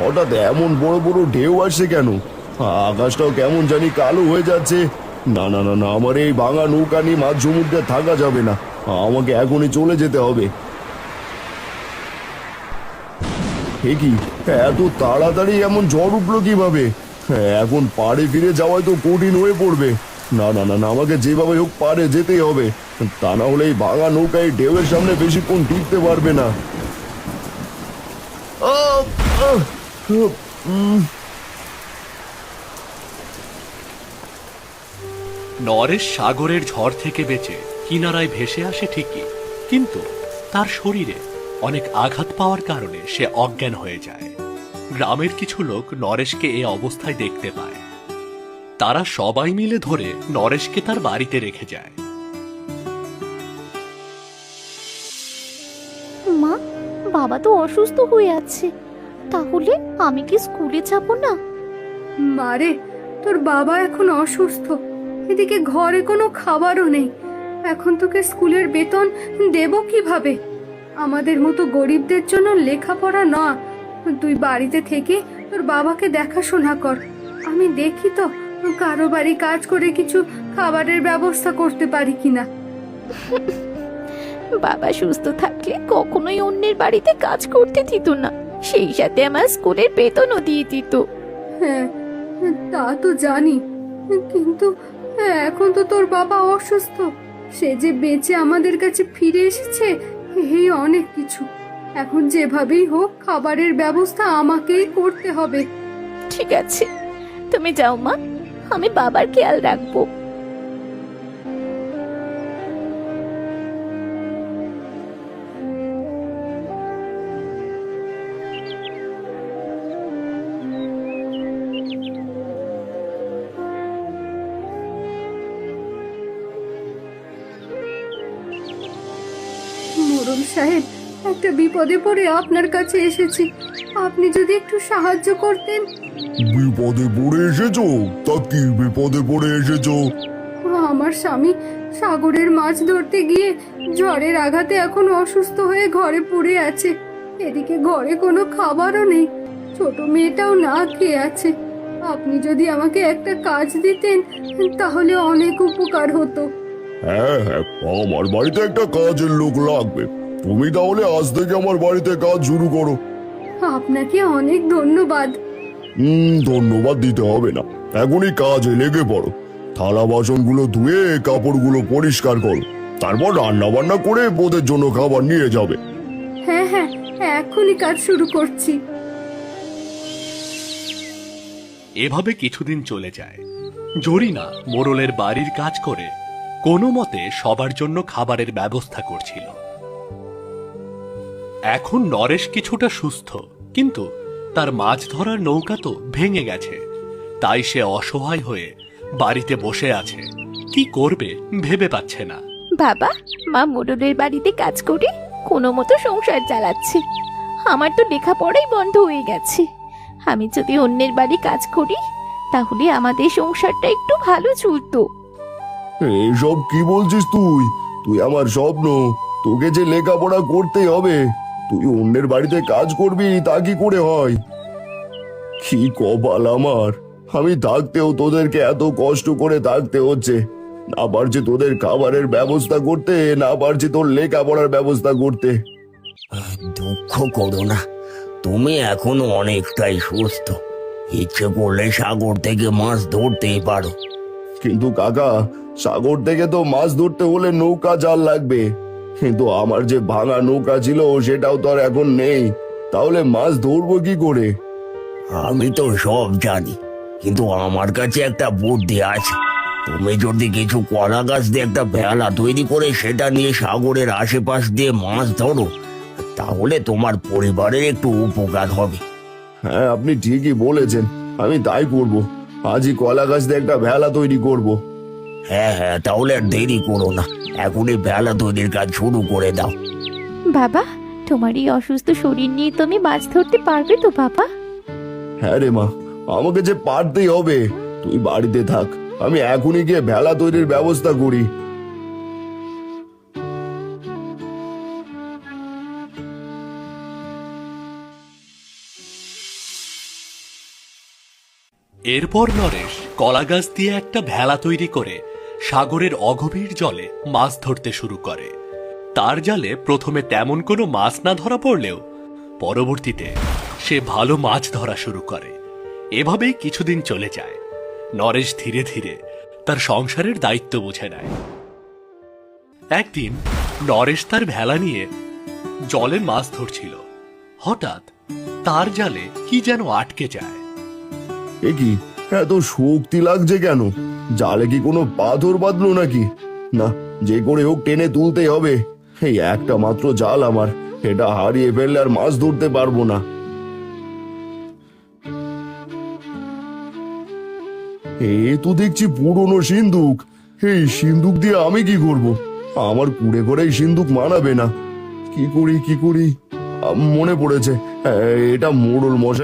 হঠাৎ এমন বড় বড় ঢেউ আসছে কেন? আকাশটাও কেমন জানি কালো হয়ে যাচ্ছে। না না না না, আমার এই ভাঙা নৌকা নিয়ে মাঝ সমুদ্রে থাকা যাবে না। আমাকে এখনই চলে যেতে হবে। এ কি? এত তাড়াতাড়ি এমন ঝড় উঠল কীভাবে? এখন পাড়ে ফিরে যাওয়াই তো কঠিন হয়ে পড়বে। না না না না, আমাকে যেভাবে হোক পাড়ে যেতেই হবে। তা না হলে এই ভাঙা নৌকায় ঢেউয়ের সামনে বেশিক্ষণ টিকতে পারবে না। আহ, নরেশ সাগরের ঝড় থেকে বেঁচে কিনারায় ভেসে আসে ঠিকই কিন্তু তার শরীরে অনেক আঘাত পাওয়ার কারণে সে অজ্ঞান হয়ে যায়। গ্রামের কিছু লোক নরেশকে এ অবস্থায় দেখতে পায়। তারা সবাই মিলে ধরে নরেশকে তার বাড়িতে রেখে যায়। মা বাবা তো অসুস্থ হয়ে আছে। তাহলে আমি কি স্কুলে যাব না? মারে তোর বাবা এখন অসুস্থ। এদিকে ঘরে কোনো খাবারও নেই। এখন তোকে স্কুলের বেতন দেব কীভাবে? আমাদের মতো গরিবদের জন্য লেখাপড়া না। তুই বাড়িতে থেকে তোর বাবাকে দেখাশোনা কর। আমি দেখি তো কারও বাড়ি কাজ করে কিছু খাবারের ব্যবস্থা করতে পারি কিনা। বাবা সুস্থ থাকলে কখনোই অন্যের বাড়িতে কাজ করতে দিত না। সেই সাথে আমার স্কুলের বেতনও দিয়ে দিত। হ্যাঁ তা তো জানি। কিন্তু এখন তো তোর বাবা অসুস্থ। সে যে বেঁচে আমাদের কাছে ফিরে এসেছে এই অনেক কিছু। এখন যেভাবেই হোক খাবারের ব্যবস্থা আমাকেই করতে হবে। ঠিক আছে। তুমি যাও মা আমি বাবার খেয়াল রাখব। মোরল সাহেব একটা বিপদে পড়ে আপনার কাছে এসেছি। আপনি যদি একটু সাহায্য করতেন। বিপদে পড়ে এসেছ? তা কি বিপদে পড়ে এসেছ? আমার স্বামী সাগরের মাছ ধরতে গিয়ে জ্বরের আঘাতে এখন অসুস্থ হয়ে ঘরে পড়ে আছে। এদিকে ঘরে কোনো খাবারও নেই। ছোট মেয়েটাও না খেয়ে আছে। আপনি যদি আমাকে একটা কাজ দিতেন তাহলে অনেক উপকার হতো। হ্যাঁ হ্যাঁ আমার বাড়িতে একটা কাজের লোক লাগবে। তুমি তাহলে আজ থেকে আমার বাড়িতে কাজ শুরু করো। আপনাকে অনেক ধন্যবাদ। হুম ধন্যবাদ দিতে হবে না। এখনই কাজে লেগে পড়ো। থালা বাসনগুলো ধুয়ে কাপড়গুলো পরিষ্কার করো। তারপর রান্না বান্না করে ওদের জন্য খাবার নিয়ে যাবে। হ্যাঁ হ্যাঁ এখনই কাজ শুরু করছি। এভাবে কিছুদিন চলে যায়। জরিনা মোরলের বাড়ির কাজ করে কোনো মতে সবার জন্য খাবারের ব্যবস্থা করছিল। এখন নরেশ কিছুটা সুস্থ, কিন্তু তার মাছ ধরার নৌকা তো ভেঙে গেছে। তাই সে অসহায় হয়ে বাড়িতে বসে আছে। কি করবে ভেবে পাচ্ছে না। বাবা, মা মোড়লের বাড়িতে কাজ করে কোনো মতো সংসার চালাচ্ছে। আমার তো লেখাপড়াই বন্ধ হয়ে গেছে। আমি যদি অন্যের বাড়ি কাজ করি, তাহলে আমাদের সংসারটা একটু ভালো চলতো। এইসব কি বলছিস তুই? তুই আমার স্বপ্ন। তোকে যে লেখাপড়া করতেই হবে। তুই অন্যের বাড়িতে কাজ করবি তা কি করে হয়? কি কপাল আমার। আমি থাকতেও তোদেরকে এত কষ্ট করে থাকতে হচ্ছে। না পারছি তোদের খাবারের ব্যবস্থা করতে না পারছি তোর লেখাপড়ার ব্যবস্থা করতে। দুঃখ করো না। তুমি এখনও অনেকটাই সুস্থ। ইচ্ছে করলে সাগর থেকে মাছ ধরতেই পারো। কিন্তু কাকা সাগর থেকে তো মাছ ধরতে হলে নৌকা জাল লাগবে। কিন্তু আমার যে ভাঙা নৌকা ছিল সেটাও তো আর এখন নেই। তাহলে মাছ ধরবো কি করে? আমি তো সব জানি কিন্তু আমার কাছে একটা বুদ্ধি আছে। তুমি যদি কিছু কলা গাছ দিয়ে একটা ভেলা তৈরি করে সেটা নিয়ে সাগরের আশেপাশ দিয়ে মাছ ধরো তাহলে তোমার পরিবারের একটু উপকার হবে। হ্যাঁ আপনি ঠিকই বলেছেন। আমি তাই করব। আজই কলা গাছ দিয়ে একটা ভেলা তৈরি করব। হ্যাঁ হ্যাঁ তাহলে আর দেরি করো না। এখনই বেলা তৈরির কাজ শুরু করে দাও। বাবা তোমার এই অসুস্থ শরীর নিয়ে তুমি মাছ ধরতে পারবে তো বাবা? হ্যাঁ রে মা আমাকে যে পারতেই হবে। তুই বাড়িতে থাক আমি এখনই গিয়ে ভেলা তৈরির ব্যবস্থা করি। এরপর নরেশ কলা গাছ দিয়ে একটা ভেলা তৈরি করে সাগরের অগভীর জলে মাছ ধরতে শুরু করে। তার জালে প্রথমে তেমন কোনো মাছ না ধরা পড়লেও পরবর্তীতে সে ভালো মাছ ধরা শুরু করে। এভাবেই কিছুদিন চলে যায়। নরেশ ধীরে ধীরে তার সংসারের দায়িত্ব বুঝে নেয়। একদিন নরেশ তার ভেলা নিয়ে জলে মাছ ধরছিল। হঠাৎ তার জালে কি যেন আটকে যায়। এ কি? এত শক্তি লাগছে কেন? জালে কি কোনো পাথর বাঁধলো নাকি? না, যে করে হোক টেনে তুলতে হবে। এই একটা মাত্র জাল আমার এটা হারিয়ে ফেললে আর মাছ ধরতে পারব না। এ তো দেখছি পুরনো সিন্দুক এই সিন্দুক দিয়ে আমি কি করব? আমার কুড়ে করে সিন্দুক মানাবে না। কি করি কি করি? মনে পড়েছে। এটা মোড়ল মশাই